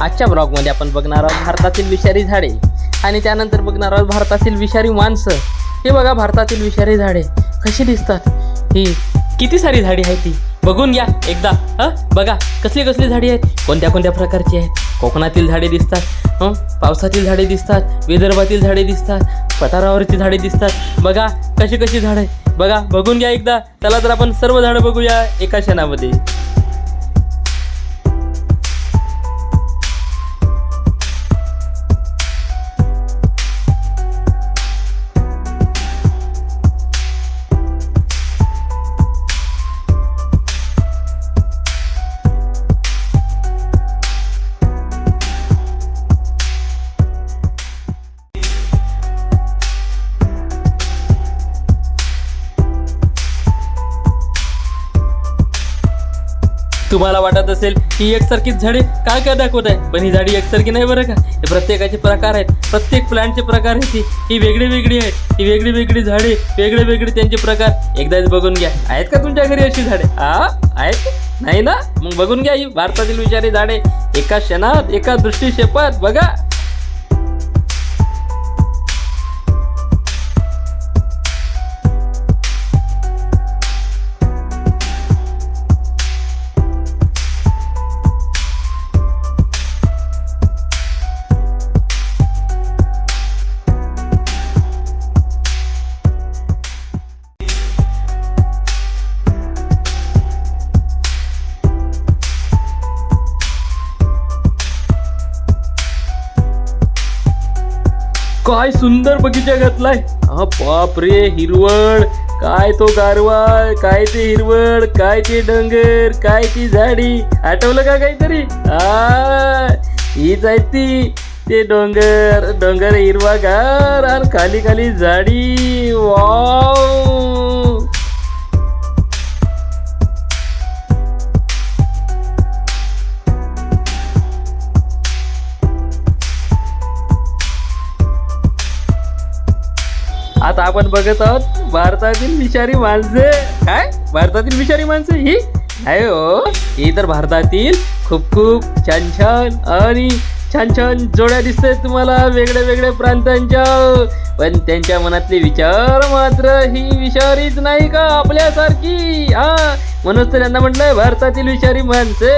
आजच्या ब्लॉगमध्ये आपण बघणार आहोत भारतातील विषारी झाडे. आणि त्यानंतर बघणार आहोत भारतातील विषारी माणसं. हे बघा भारतातील विषारी झाडे कशी दिसतात? ही किती सारी झाडी आहेत ती बघून घ्या एकदा. हा? बघा कसली कसली झाडी आहेत? कोणत्या कोणत्या प्रकारची आहेत? कोकणातील झाडे दिसतात. हं? पावसातील झाडे दिसतात. विदर्भातील झाडे दिसतात. पठारावरची झाडे दिसतात. बघा कशी कशी झाडं आहेत. बघा बघून घ्या एकदा. चला तर आपण सर्व झाडं बघूया एका क्षणामध्ये. तुम्हाला वाटत असेल ही एकसारखीच झाडे काय काय दाखवत आहे? पण ही झाडी एकसारखी नाही बरं का? हे प्रत्येकाचे प्रकार आहेत. प्रत्येक प्लांटचे प्रकार आहेत. ही ही वेगळी वेगळी आहेत. ही वेगळी वेगळी झाडे वेगळे वेगळे त्यांचे प्रकार. एकदाच बघून घ्या. आहेत का तुमच्या घरी अशी झाडे? हा आहेत? नाही ना? मग बघून घ्या ही भारतातील विचारी झाडे. एका क्षणात एका दृष्टीक्षेपात बघा. काय सुंदर बगीचा घातलाय. हा बाप रे हिरवळ. काय तो गारवा काय ते हिरवळ काय ते डोंगर काय ती झाडी. आठवलं का काहीतरी? हीच आहे ती. ते डोंगर डोंगर हिरवागार आणि खाली खाली झाडी. वा आता आपण बघत आहोत भारतातील विषारी माणसे. काय? भारतातील विषारी माणसं ही? नाही हो. ही तर भारतातील खूप खूप छान छान आणि छान छान जोड्या दिसतात तुम्हाला वेगळ्या वेगळ्या प्रांतांच्या. पण त्यांच्या मनातले विचार मात्र ही विषारीच नाही का आपल्यासारखी? हा. म्हणूनच तर यांना म्हटलंय भारतातील विषारी माणसे.